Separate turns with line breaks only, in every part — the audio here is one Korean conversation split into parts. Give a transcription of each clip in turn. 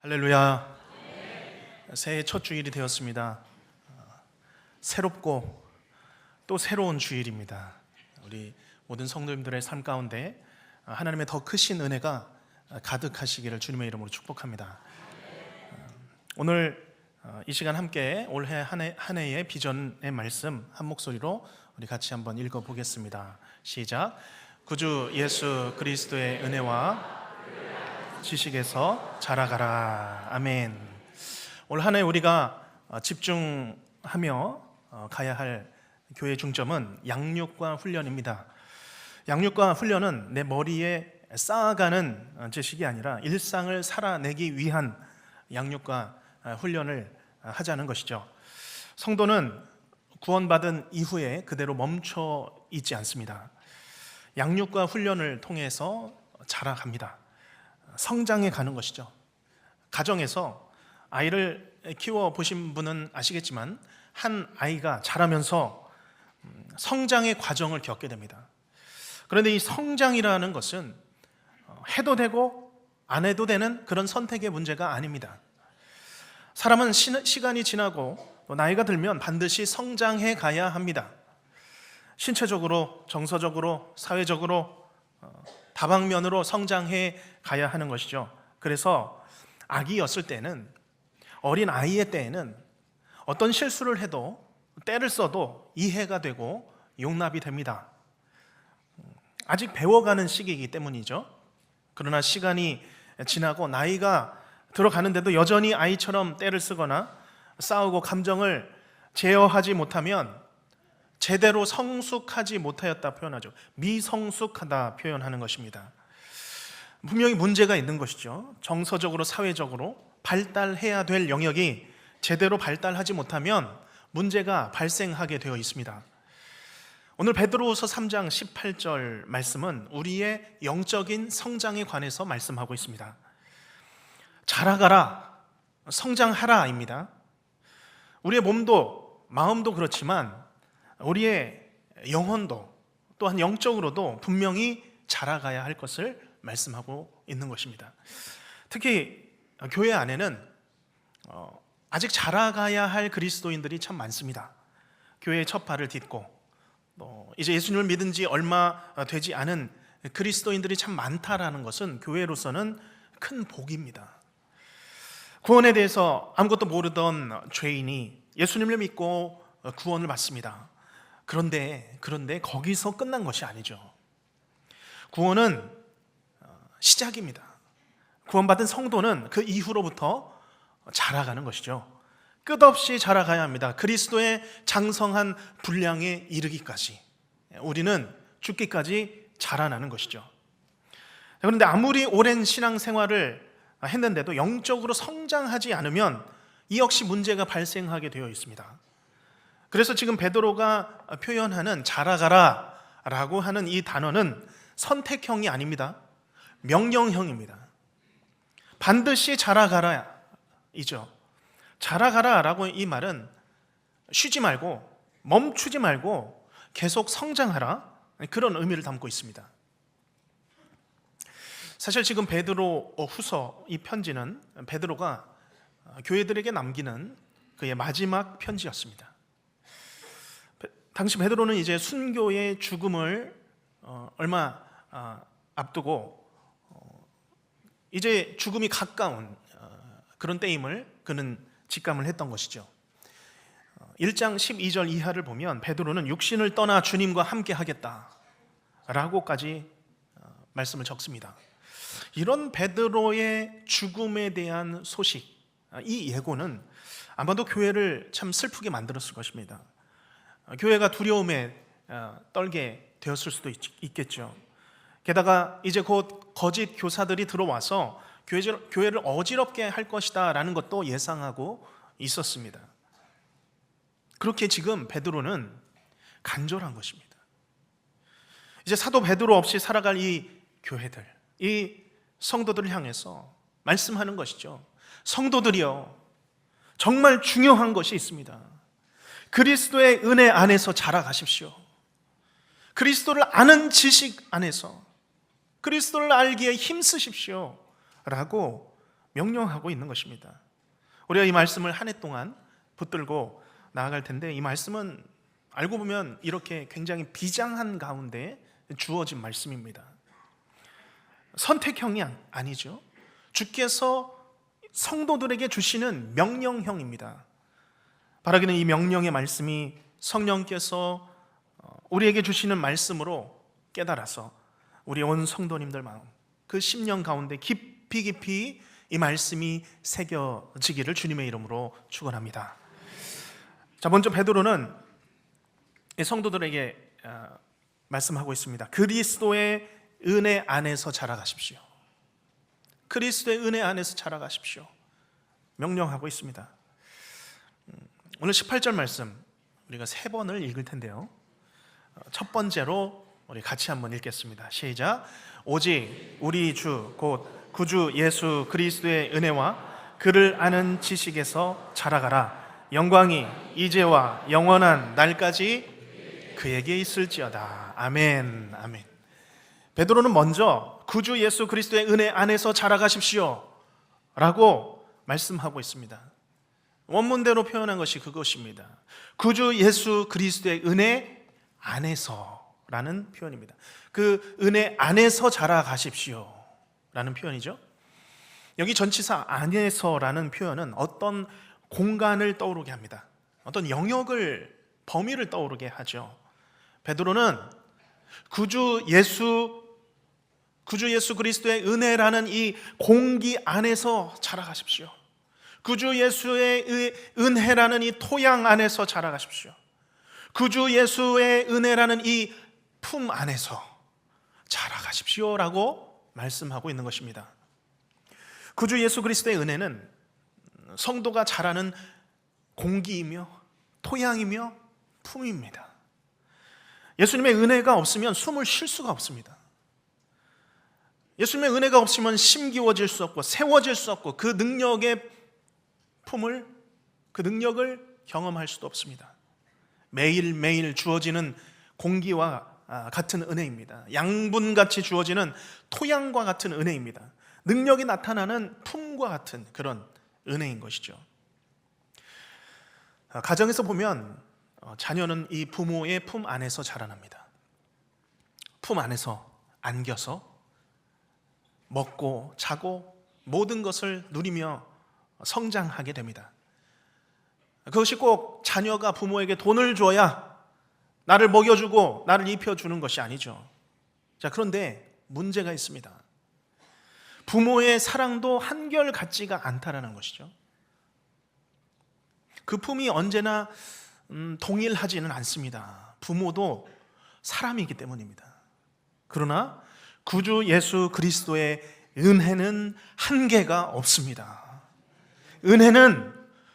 할렐루야. 새해 첫 주일이 되었습니다. 새롭고 또 새로운 주일입니다. 우리 모든 성도님들의 삶 가운데 하나님의 더 크신 은혜가 가득하시기를 주님의 이름으로 축복합니다. 오늘 이 시간 함께 올해 한, 해, 한 해의 비전의 말씀 한 목소리로 우리 같이 한번 읽어 보겠습니다. 시작. 구주 예수 그리스도의 은혜와 지식에서 자라가라. 아멘. 올 한 해 우리가 어, 집중하며 어, 가야 할 교회 중점은 양육과 훈련입니다. 양육과 훈련은 내 머리에 쌓아가는 어, 지식이 아니라 일상을 살아내기 위한 양육과 훈련을 하자는 것이죠. 성도는 구원받은 이후에 그대로 멈춰 있지 않습니다. 양육과 훈련을 통해서 자라갑니다. 성장해 가는 것이죠. 가정에서 아이를 키워 보신 분은 아시겠지만 한 아이가 자라면서 음, 성장의 과정을 겪게 됩니다. 그런데 이 성장이라는 것은 어, 해도 되고 안 해도 되는 그런 선택의 문제가 아닙니다. 사람은 시간이 지나고 나이가 들면 반드시 성장해 가야 합니다. 신체적으로, 정서적으로, 사회적으로 어, 다방면으로 성장해 가야 하는 것이죠. 그래서 아기였을 때는 어린 아이의 때에는 어떤 실수를 해도 때를 써도 이해가 되고 용납이 됩니다. 아직 배워가는 시기이기 때문이죠. 그러나 시간이 지나고 나이가 들어가는데도 여전히 아이처럼 때를 쓰거나 싸우고 감정을 제어하지 못하면 제대로 성숙하지 못하였다 표현하죠. 미성숙하다 표현하는 것입니다. 분명히 문제가 있는 것이죠. 정서적으로 사회적으로 발달해야 될 영역이 제대로 발달하지 못하면 문제가 발생하게 되어 있습니다. 오늘 베드로후서 3장 18절 말씀은 우리의 영적인 성장에 관해서 말씀하고 있습니다. 자라가라, 성장하라입니다. 우리의 몸도 마음도 그렇지만 우리의 영혼도 또한 영적으로도 분명히 자라가야 할 것을 말씀하고 있는 것입니다. 특히 교회 안에는 어, 아직 자라가야 할 그리스도인들이 참 많습니다. 교회의 첫 발을 딛고 이제 예수님을 믿은 지 얼마 되지 않은 그리스도인들이 참 많다라는 것은 교회로서는 큰 복입니다. 구원에 대해서 아무것도 모르던 죄인이 예수님을 믿고 구원을 받습니다. 그런데 그런데 거기서 끝난 것이 아니죠. 구원은 어, 시작입니다. 구원받은 성도는 그 이후로부터 자라가는 것이죠. 끝없이 자라가야 합니다. 그리스도의 장성한 분량에 이르기까지 우리는 죽기까지 자라나는 것이죠. 그런데 아무리 오랜 신앙 생활을 했는데도 영적으로 성장하지 않으면 이 역시 문제가 발생하게 되어 있습니다. 그래서 지금 베드로가 표현하는 자라가라라고 하는 이 단어는 선택형이 아닙니다. 명령형입니다. 반드시 자라가라이죠. 자라가라라고 이 말은 쉬지 말고 멈추지 말고 계속 성장하라 그런 의미를 담고 있습니다. 사실 지금 베드로 후서 이 편지는 베드로가 교회들에게 남기는 그의 마지막 편지였습니다. 당시 베드로는 이제 순교의 죽음을 어, 얼마 아, 앞두고 어, 이제 죽음이 가까운 어, 그런 때임을 그는 직감을 했던 것이죠. 1장 12절 이하를 보면 베드로는 육신을 떠나 주님과 함께 하겠다라고까지 말씀을 적습니다. 이런 베드로의 죽음에 대한 소식, 이 예고는 아마도 교회를 참 슬프게 만들었을 것입니다. 어, 교회가 두려움에 어, 떨게 되었을 수도 있겠죠. 게다가 이제 곧 거짓 교사들이 들어와서 교회를 어지럽게 할 것이다 라는 것도 예상하고 있었습니다. 그렇게 지금 베드로는 간절한 것입니다. 이제 사도 베드로 없이 살아갈 이 교회들, 이 성도들을 향해서 말씀하는 것이죠. 성도들이요. 정말 중요한 것이 있습니다. 그리스도의 은혜 안에서 자라가십시오. 그리스도를 아는 지식 안에서 그리스도를 알기에 힘쓰십시오. 라고 명령하고 있는 것입니다. 우리가 이 말씀을 한 해 동안 붙들고 나아갈 텐데 이 말씀은 알고 보면 이렇게 굉장히 비장한 가운데 주어진 말씀입니다. 선택형이 아니- 아니죠. 주께서 성도들에게 주시는 명령형입니다. 바라기는 이 명령의 말씀이 성령께서 어, 우리에게 주시는 말씀으로 깨달아서 우리 온 성도님들 마음 그 10년 가운데 깊이 깊이 이 말씀이 새겨지기를 주님의 이름으로 축원합니다. 자, 먼저 베드로는 이 성도들에게 어, 말씀하고 있습니다. 그리스도의 은혜 안에서 자라가십시오. 그리스도의 은혜 안에서 자라가십시오. 명령하고 있습니다. 음, 오늘 18절 말씀 우리가 세 번을 읽을 텐데요. 어, 첫 번째로 우리 같이 한번 읽겠습니다. 시작. 오직 우리 주 곧 구주 예수 그리스도의 은혜와 그를 아는 지식에서 자라가라. 영광이 이제와 영원한 날까지 그에게 있을지어다. 아멘. 아멘. 베드로는 먼저 구주 예수 그리스도의 은혜 안에서 자라가십시오. 라고 말씀하고 있습니다. 원문대로 표현한 것이 그것입니다. 구주 예수 그리스도의 은혜 안에서 라는 표현입니다. 그 은혜 안에서 자라가십시오. 라는 표현이죠. 여기 전치사 안에서라는 표현은 어떤 공간을 떠오르게 합니다. 어떤 영역을 범위를 떠오르게 하죠. 베드로는 구주 예수 구주 예수 그리스도의 은혜라는 이 공기 안에서 자라가십시오. 구주 예수의 의- 은혜라는 이 토양 안에서 자라가십시오. 구주 예수의 은혜라는 이 품 안에서 자라가십시오라고 말씀하고 있는 것입니다. 구주 예수 그리스도의 은혜는 성도가 자라는 공기이며 토양이며 품입니다. 예수님의 은혜가 없으면 숨을 쉴 수가 없습니다. 예수님의 은혜가 없으면 심기워질 수 없고 세워질 수 없고 그 능력의 품을 그 능력을 경험할 수도 없습니다. 매일매일 주어지는 공기와 아, 같은 은혜입니다. 양분같이 주어지는 토양과 같은 은혜입니다. 능력이 나타나는 품과 같은 그런 은혜인 것이죠. 아, 가정에서 보면 어, 자녀는 이 부모의 품 안에서 자라납니다. 품 안에서 안겨서 먹고 자고 모든 것을 누리며 성장하게 됩니다. 그것이 꼭 자녀가 부모에게 돈을 줘야 나를 먹여주고 나를 입혀주는 것이 아니죠. 자, 그런데 문제가 있습니다. 부모의 사랑도 한결 같지가 않다라는 것이죠. 그 품이 언제나 음, 동일하지는 않습니다. 부모도 사람이기 때문입니다. 그러나 구주 예수 그리스도의 은혜는 한계가 없습니다. 은혜는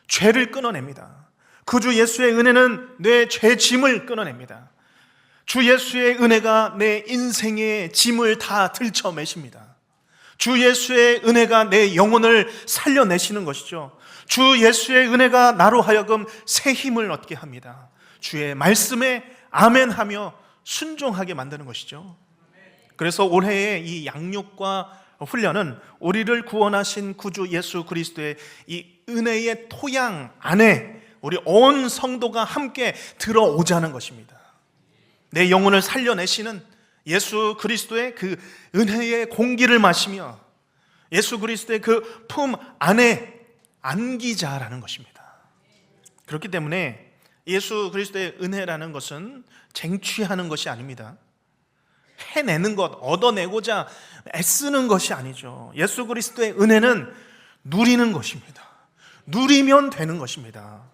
죄를 끊어냅니다. 구주 예수의 은혜는 내 죄 짐을 끊어냅니다. 주 예수의 은혜가 내 인생의 짐을 다 들쳐매십니다. 주 예수의 은혜가 내 영혼을 살려내시는 것이죠. 주 예수의 은혜가 나로 하여금 새 힘을 얻게 합니다. 주의 말씀에 아멘 하며 순종하게 만드는 것이죠. 그래서 올해의 이 양육과 훈련은 우리를 구원하신 구주 예수 그리스도의 이 은혜의 토양 안에 우리 온 성도가 함께 들어오자는 것입니다. 내 영혼을 살려내시는 예수 그리스도의 그 은혜의 공기를 마시며 예수 그리스도의 그 품 안에 안기자라는 것입니다. 그렇기 때문에 예수 그리스도의 은혜라는 것은 쟁취하는 것이 아닙니다. 해내는 것, 얻어내고자 애쓰는 것이 아니죠. 예수 그리스도의 은혜는 누리는 것입니다. 누리면 되는 것입니다.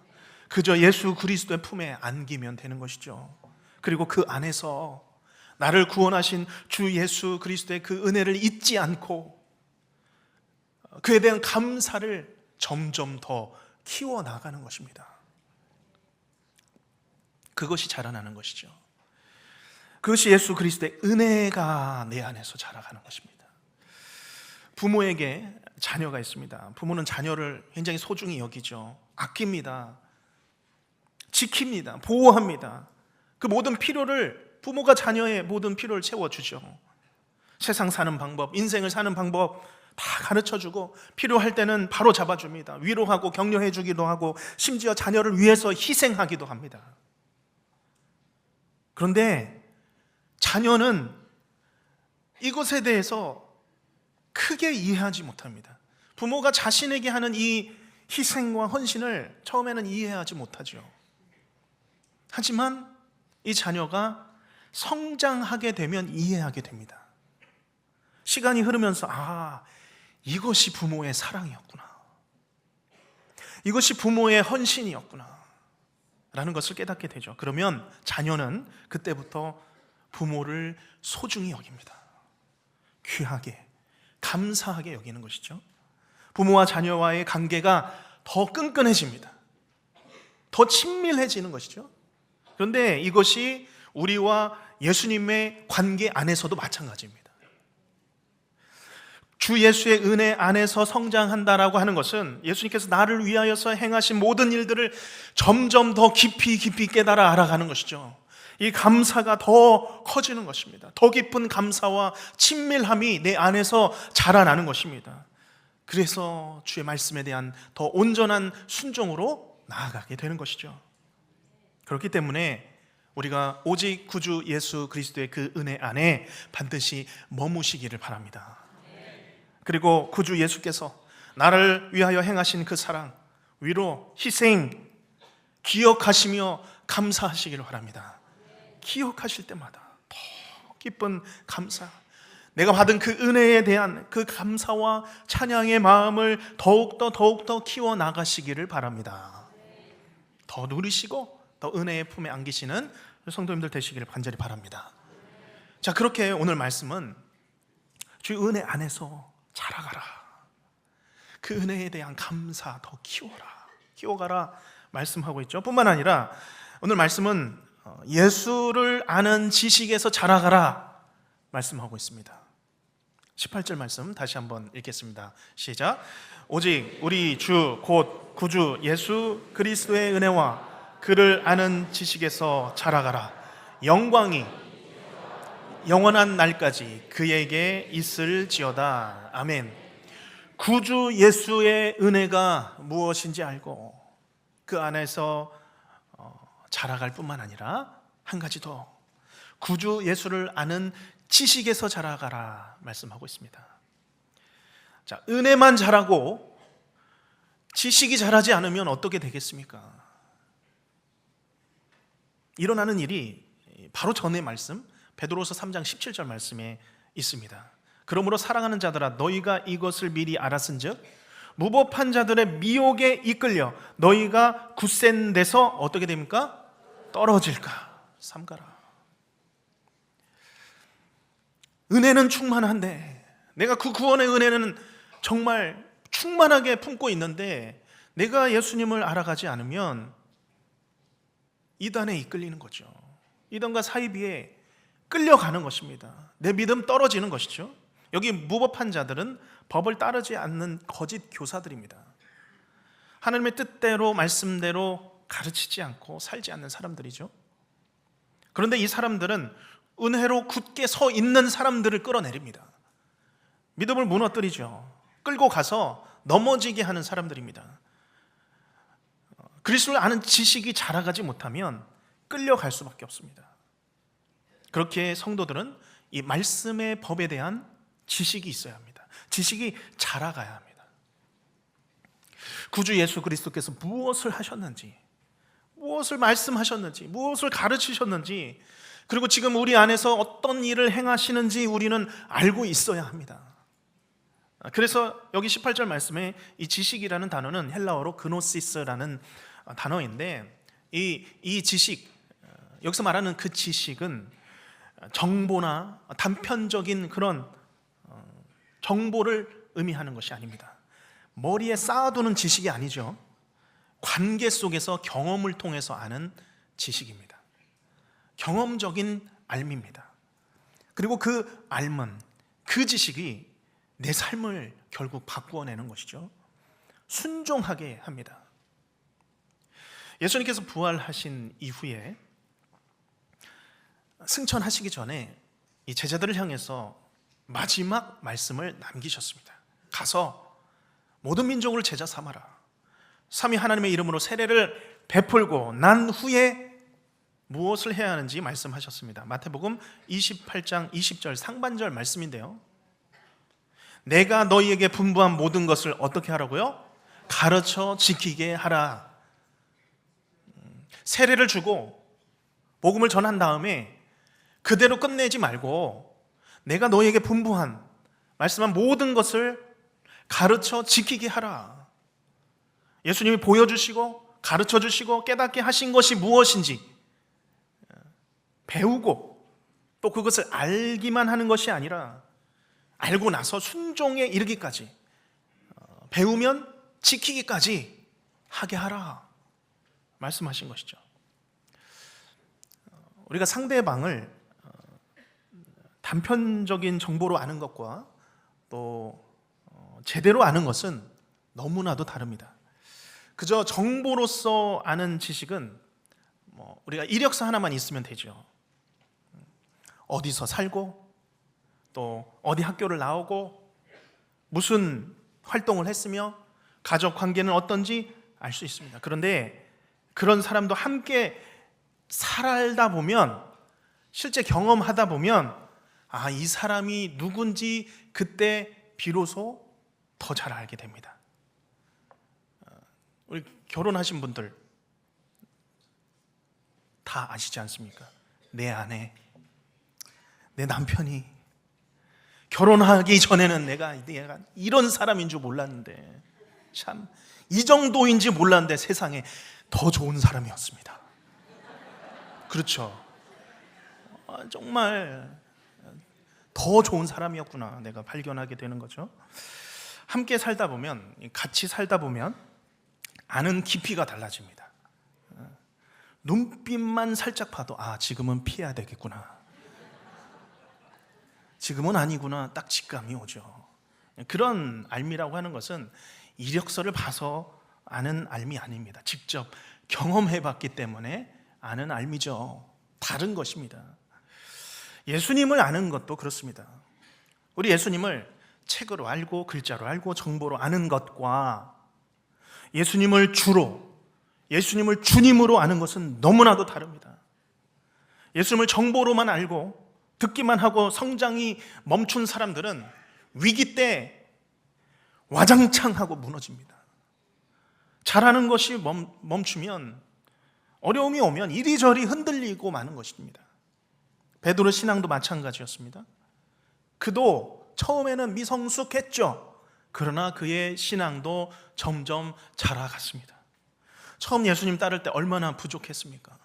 그저 예수 그리스도의 품에 안기면 되는 것이죠. 그리고 그 안에서 나를 구원하신 주 예수 그리스도의 그 은혜를 잊지 않고 그에 대한 감사를 점점 더 키워 나가는 것입니다. 그것이 자라나는 것이죠. 그것이 예수 그리스도의 은혜가 내 안에서 자라가는 것입니다. 부모에게 자녀가 있습니다. 부모는 자녀를 굉장히 소중히 여기죠. 아낍니다. 지킵니다. 보호합니다. 그 모든 필요를 부모가 자녀의 모든 필요를 채워주죠. 세상 사는 방법, 인생을 사는 방법, 다 가르쳐 주고 필요할 때는 바로 잡아줍니다. 위로하고 격려해 주기도 하고 심지어 자녀를 위해서 희생하기도 합니다. 그런데 자녀는 이것에 대해서 크게 이해하지 못합니다. 부모가 자신에게 하는 이 희생과 헌신을 처음에는 이해하지 못하죠. 하지만 이 자녀가 성장하게 되면 이해하게 됩니다. 시간이 흐르면서 아, 이것이 부모의 사랑이었구나. 이것이 부모의 헌신이었구나. 라는 것을 깨닫게 되죠. 그러면 자녀는 그때부터 부모를 소중히 여깁니다. 귀하게, 감사하게 여기는 것이죠. 부모와 자녀와의 관계가 더 끈끈해집니다. 더 친밀해지는 것이죠. 그런데 이것이 우리와 예수님의 관계 안에서도 마찬가지입니다. 주 예수의 은혜 안에서 성장한다라고 하는 것은 예수님께서 나를 위하여서 행하신 모든 일들을 점점 더 깊이 깊이 깨달아 알아가는 것이죠. 이 감사가 더 커지는 것입니다. 더 깊은 감사와 친밀함이 내 안에서 자라나는 것입니다. 그래서 주의 말씀에 대한 더 온전한 순종으로 나아가게 되는 것이죠. 그렇기 때문에 우리가 오직 구주 예수 그리스도의 그 은혜 안에 반드시 머무시기를 바랍니다. 그리고 구주 예수께서 나를 위하여 행하신 그 사랑, 위로, 희생 기억하시며 감사하시기를 바랍니다. 기억하실 때마다 더 기쁜 감사, 내가 받은 그 은혜에 대한 그 감사와 찬양의 마음을 더욱더 더욱더 키워 나가시기를 바랍니다. 더 누리시고 더 은혜의 품에 안기시는 성도님들 되시기를 간절히 바랍니다. 자, 그렇게 오늘 말씀은 주 은혜 안에서 자라가라. 그 은혜에 대한 감사 더 키워라. 키워가라 말씀하고 있죠. 뿐만 아니라 오늘 말씀은 어, 예수를 아는 지식에서 자라가라 말씀하고 있습니다. 18절 말씀 다시 한번 읽겠습니다. 시작. 오직 우리 주 곧 구주 예수 그리스도의 은혜와 그를 아는 지식에서 자라가라. 영광이 영원한 날까지 그에게 있을지어다. 아멘. 구주 예수의 은혜가 무엇인지 알고 그 안에서 어, 자라갈 뿐만 아니라 한 가지 더 구주 예수를 아는 지식에서 자라가라 말씀하고 있습니다. 자, 은혜만 자라고 지식이 자라지 않으면 어떻게 되겠습니까? 일어나는 일이 바로 전의 말씀 베드로서 3장 17절 말씀에 있습니다. 그러므로 사랑하는 자들아 너희가 이것을 미리 알았은즉 무법한 자들의 미혹에 이끌려 너희가 굳센 데서 어떻게 됩니까? 떨어질까 삼가라. 은혜는 충만한데 내가 그 구원의 은혜는 정말 충만하게 품고 있는데 내가 예수님을 알아가지 않으면 이단에 이끌리는 거죠. 이단과 사이비에 끌려가는 것입니다. 내 믿음 떨어지는 것이죠. 여기 무법한 자들은 법을 따르지 않는 거짓 교사들입니다. 하나님의 뜻대로 말씀대로 가르치지 않고 살지 않는 사람들이죠. 그런데 이 사람들은 은혜로 굳게 서 있는 사람들을 끌어내립니다. 믿음을 무너뜨리죠. 끌고 가서 넘어지게 하는 사람들입니다. 그리스도를 아는 지식이 자라가지 못하면 끌려갈 수밖에 없습니다. 그렇게 성도들은 이 말씀의 법에 대한 지식이 있어야 합니다. 지식이 자라가야 합니다. 구주 예수 그리스도께서 무엇을 하셨는지, 무엇을 말씀하셨는지, 무엇을 가르치셨는지, 그리고 지금 우리 안에서 어떤 일을 행하시는지 우리는 알고 있어야 합니다. 그래서 여기 18절 말씀에 이 지식이라는 단어는 헬라어로 그노시스라는 단어인데 이, 이 지식, 여기서 말하는 그 지식은 정보나 단편적인 그런 어, 정보를 의미하는 것이 아닙니다. 머리에 쌓아두는 지식이 아니죠. 관계 속에서 경험을 통해서 아는 지식입니다. 경험적인 알미입니다. 그리고 그 알문, 그 지식이 내 삶을 결국 바꾸어내는 것이죠. 순종하게 합니다. 예수님께서 부활하신 이후에 승천하시기 전에 이 제자들을 향해서 마지막 말씀을 남기셨습니다. 가서 모든 민족을 제자 삼아라. 삼위 하나님의 이름으로 세례를 베풀고 난 후에 무엇을 해야 하는지 말씀하셨습니다. 마태복음 28장 20절 상반절 말씀인데요. 내가 너희에게 분부한 모든 것을 어떻게 하라고요? 가르쳐 지키게 하라. 음, 세례를 주고 복음을 전한 다음에 그대로 끝내지 말고 내가 너희에게 분부한 말씀한 모든 것을 가르쳐 지키게 하라. 예수님이 보여주시고 가르쳐 주시고 깨닫게 하신 것이 무엇인지 배우고 또 그것을 알기만 하는 것이 아니라 알고 나서 순종에 이르기까지 어, 배우면 지키기까지 하게 하라 말씀하신 것이죠. 어, 우리가 상대방을 어, 단편적인 정보로 아는 것과 또 제대로 아는 것은 너무나도 다릅니다. 그저 정보로서 아는 지식은 뭐 우리가 이력서 하나만 있으면 되죠. 어디서 살고 또 어디 학교를 나오고 무슨 활동을 했으며 가족 관계는 어떤지 알 수 있습니다. 그런데 그런 사람도 함께 살다 보면 실제 경험하다 보면 아, 이 사람이 누군지 그때 비로소 더 잘 알게 됩니다. 어, 우리 결혼하신 분들 다 아시지 않습니까? 내 아내, 내 남편이 결혼하기 전에는 내가 내가 이런 사람인 줄 몰랐는데 참 이 정도인지 몰랐는데 세상에 더 좋은 사람이었습니다. 그렇죠. 아, 정말 더 좋은 사람이었구나 내가 발견하게 되는 거죠. 함께 살다 보면 같이 살다 보면 아는 깊이가 달라집니다. 눈빛만 살짝 봐도 아 지금은 피해야 되겠구나. 지금은 아니구나 딱 직감이 오죠. 그런 알미라고 하는 것은 이력서를 봐서 아는 알미 아닙니다. 직접 경험해 봤기 때문에 아는 알미죠. 다른 것입니다. 예수님을 아는 것도 그렇습니다. 우리 예수님을 책으로 알고 글자로 알고 정보로 아는 것과 예수님을 주로 예수님을 주님으로 아는 것은 너무나도 다릅니다. 예수님을 정보로만 알고 듣기만 하고 성장이 멈춘 사람들은 위기 때 와장창 하고 무너집니다. 잘하는 것이 멈추면 어려움이 오면 이리저리 흔들리고 마는 것입니다. 베드로 신앙도 마찬가지였습니다. 그도 처음에는 미성숙했죠. 그러나 그의 신앙도 점점 자라갔습니다. 처음 예수님 따를 때 얼마나 부족했습니까?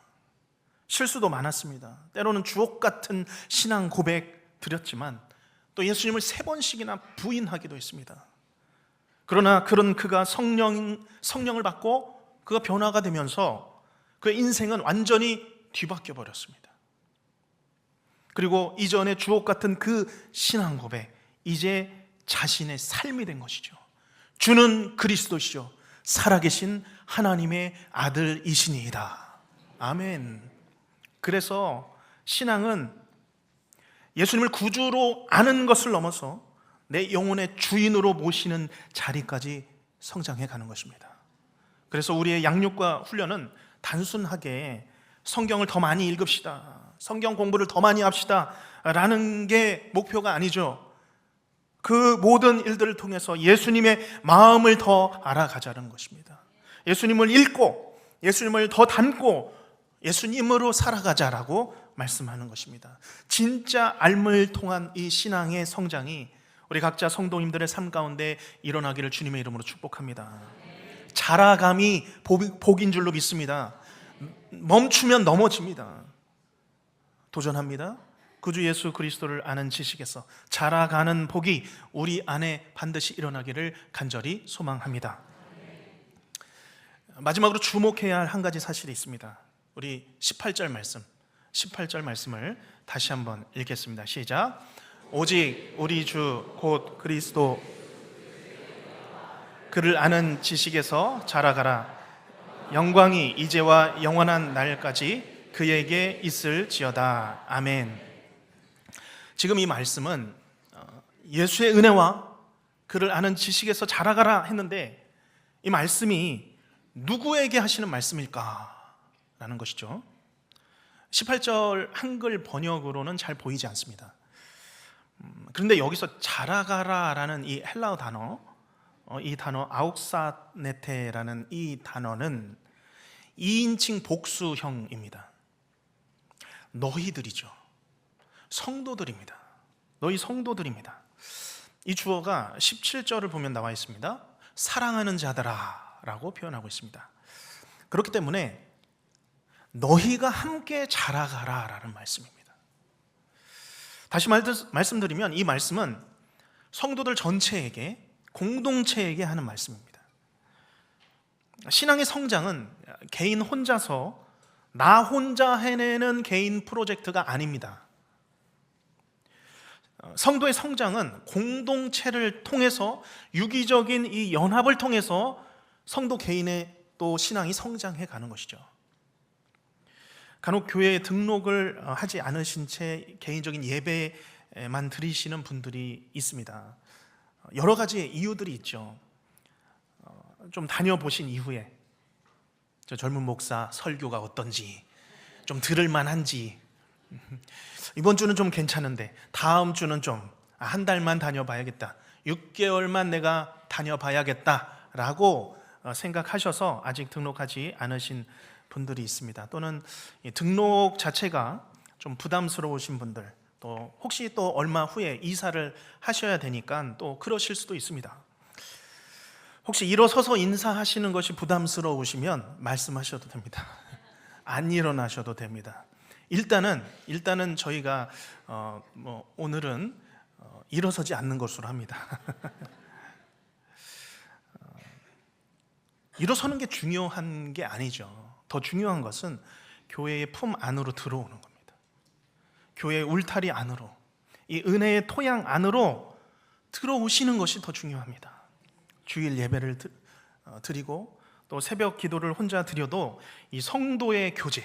실수도 많았습니다. 때로는 주옥 같은 신앙 고백 드렸지만 또 예수님을 세 번씩이나 부인하기도 했습니다. 그러나 그런 그가 성령 성령을 받고 그가 변화가 되면서 그 인생은 완전히 뒤바뀌어 버렸습니다. 그리고 이전에 주옥 같은 그 신앙 고백 이제 자신의 삶이 된 것이죠. 주는 그리스도시죠. 살아계신 하나님의 아들이시니이다. 아멘. 그래서 신앙은 예수님을 구주로 아는 것을 넘어서 내 영혼의 주인으로 모시는 자리까지 성장해 가는 것입니다. 그래서 우리의 양육과 훈련은 단순하게 성경을 더 많이 읽읍시다. 성경 공부를 더 많이 합시다. 라는 게 목표가 아니죠. 그 모든 일들을 통해서 예수님의 마음을 더 알아가자는 것입니다. 예수님을 읽고 예수님을 더 닮고 예수님으로 살아가자라고 말씀하는 것입니다. 진짜 알물 통한 이 신앙의 성장이 우리 각자 성도님들의 삶 가운데 일어나기를 주님의 이름으로 축복합니다. 자라감이 복인 줄로 믿습니다. 멈추면 넘어집니다. 도전합니다. 구주 예수 그리스도를 아는 지식에서 자라가는 복이 우리 안에 반드시 일어나기를 간절히 소망합니다. 마지막으로 주목해야 할 한 가지 사실이 있습니다. 우리 18절 말씀, 18절 말씀을 다시 한번 읽겠습니다. 시작. 오직 우리 주 곧 그리스도 그를 아는 지식에서 자라가라. 영광이 이제와 영원한 날까지 그에게 있을지어다. 아멘. 지금 이 말씀은 어, 예수의 은혜와 그를 아는 지식에서 자라가라 했는데 이 말씀이 누구에게 하시는 말씀일까라는 것이죠. 18절 한글 번역으로는 잘 보이지 않습니다. 음, 그런데 여기서 자라가라라는 이 헬라어 단어, 어, 이 단어 아욱사네테라는 이 단어는 2인칭 복수형입니다. 너희들이죠. 성도들입니다. 너희 성도들입니다. 이 주어가 17절을 보면 나와 있습니다. 사랑하는 자들아 라고 표현하고 있습니다. 그렇기 때문에 너희가 함께 자라가라 라는 말씀입니다. 다시 말, 말씀드리면 이 말씀은 성도들 전체에게 공동체에게 하는 말씀입니다. 신앙의 성장은 개인 혼자서 나 혼자 해내는 개인 프로젝트가 아닙니다. 성도의 성장은 공동체를 통해서 유기적인 이 연합을 통해서 성도 개인의 또 신앙이 성장해 가는 것이죠. 간혹 교회에 등록을 하지 않으신 채 개인적인 예배만 드리시는 분들이 있습니다. 여러 가지 이유들이 있죠. 어, 좀 다녀보신 이후에 저 젊은 목사 설교가 어떤지 좀 들을 만한지 이번 주는 좀 괜찮은데 다음 주는 좀 한 달만 다녀봐야겠다. 6개월만 내가 다녀봐야겠다라고 어, 생각하셔서 아직 등록하지 않으신 분들이 있습니다. 또는 등록 자체가 좀 부담스러우신 분들, 또 혹시 또 얼마 후에 이사를 하셔야 되니까 또 그러실 수도 있습니다. 혹시 일어서서 인사하시는 것이 부담스러우시면 말씀하셔도 됩니다. 안 일어나셔도 됩니다. 일단은 일단은 저희가 어, 뭐 오늘은 어, 일어서지 않는 것으로 합니다. 어, 일어서는 게 중요한 게 아니죠. 더 중요한 것은 교회의 품 안으로 들어오는 겁니다. 교회의 울타리 안으로 이 은혜의 토양 안으로 들어오시는 것이 더 중요합니다. 주일 예배를 드, 어, 드리고 또 새벽 기도를 혼자 드려도 이 성도의 교제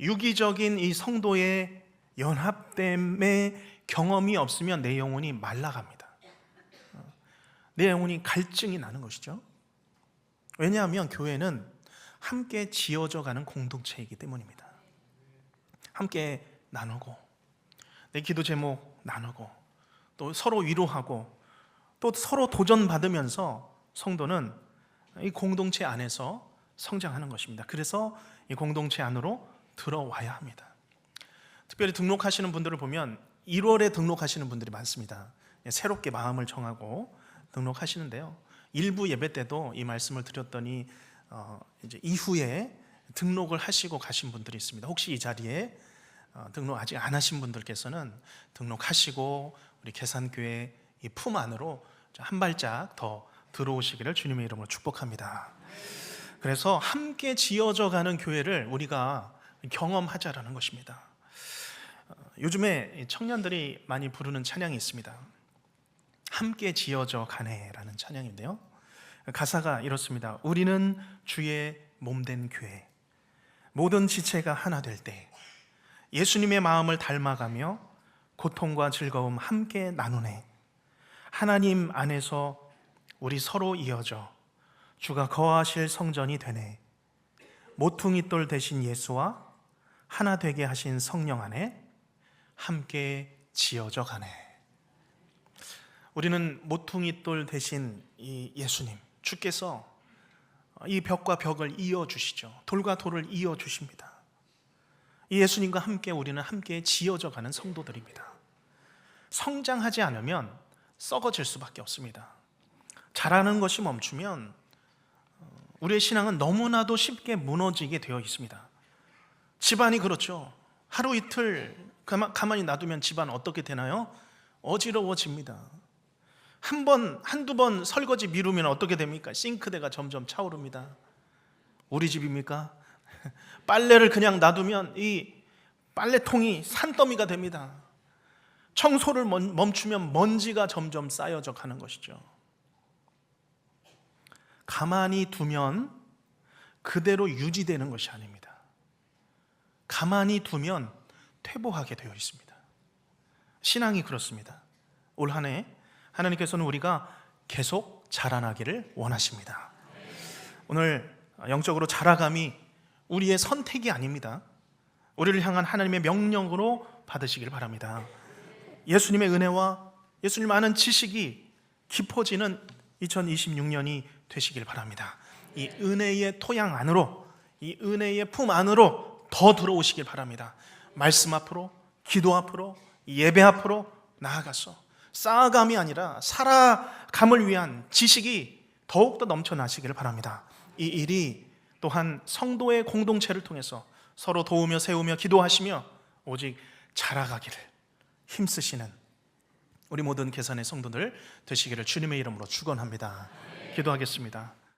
유기적인 이 성도의 연합됨의 경험이 없으면 내 영혼이 말라갑니다. 내 영혼이 갈증이 나는 것이죠. 왜냐하면 교회는 함께 지어져 가는 공동체이기 때문입니다. 함께 나누고 내 기도 제목 나누고 또 서로 위로하고 또 서로 도전 받으면서 성도는 이 공동체 안에서 성장하는 것입니다. 그래서 이 공동체 안으로 들어와야 합니다. 특별히 등록하시는 분들을 보면 1월에 등록하시는 분들이 많습니다. 새롭게 마음을 정하고 등록하시는데요. 일부 예배 때도 이 말씀을 드렸더니 어, 이제 이후에 등록을 하시고 가신 분들이 있습니다. 혹시 이 자리에 어, 등록 아직 안 하신 분들께서는 등록하시고 우리 계산교회 이 품 안으로 한 발짝 더 들어오시기를 주님의 이름으로 축복합니다. 그래서 함께 지어져 가는 교회를 우리가 경험하자라는 것입니다. 어, 요즘에 청년들이 많이 부르는 찬양이 있습니다. 함께 지어져 가네라는 찬양인데요. 가사가 이렇습니다. 우리는 주의 몸된 교회. 모든 지체가 하나 될 때 예수님의 마음을 닮아가며 고통과 즐거움 함께 나누네. 하나님 안에서 우리 서로 이어져 주가 거하실 성전이 되네. 모퉁이 돌 대신 예수와 하나 되게 하신 성령 안에 함께 지어져 가네. 우리는 모퉁이 돌 대신 이 예수님, 주께서 이 벽과 벽을 이어 주시죠. 돌과 돌을 이어 주십니다. 이 예수님과 함께 우리는 함께 지어져 가는 성도들입니다. 성장하지 않으면 썩어질 수밖에 없습니다. 잘하는 것이 멈추면 우리의 신앙은 너무나도 쉽게 무너지게 되어 있습니다. 집안이 그렇죠. 하루 이틀 가만히 놔두면 집안 어떻게 되나요? 어지러워집니다. 한 번, 한두 번 설거지 미루면 어떻게 됩니까? 싱크대가 점점 차오릅니다. 우리 집입니까? 빨래를 그냥 놔두면 이 빨래통이 산더미가 됩니다. 청소를 멈추면 먼지가 점점 쌓여져 가는 것이죠. 가만히 두면 그대로 유지되는 것이 아닙니다. 가만히 두면 퇴보하게 되어 있습니다. 신앙이 그렇습니다. 올 한해 하나님께서는 우리가 계속 자라나기를 원하십니다. 오늘 영적으로 자라감이 우리의 선택이 아닙니다. 우리를 향한 하나님의 명령으로 받으시길 바랍니다. 예수님의 은혜와 예수님 아는 지식이 깊어지는 2026년이 되시길 바랍니다. 이 은혜의 토양 안으로, 이 은혜의 품 안으로 더 들어오시길 바랍니다. 말씀 앞으로, 기도 앞으로, 예배 앞으로 나아가서 쌓아감이 아니라 살아감을 위한 지식이 더욱더 넘쳐나시기를 바랍니다. 이 일이 또한 성도의 공동체를 통해서 서로 도우며 세우며 기도하시며 오직 자라가기를 힘쓰시는 우리 모든 계산의 성도들 되시기를 주님의 이름으로 축원합니다. 기도하겠습니다.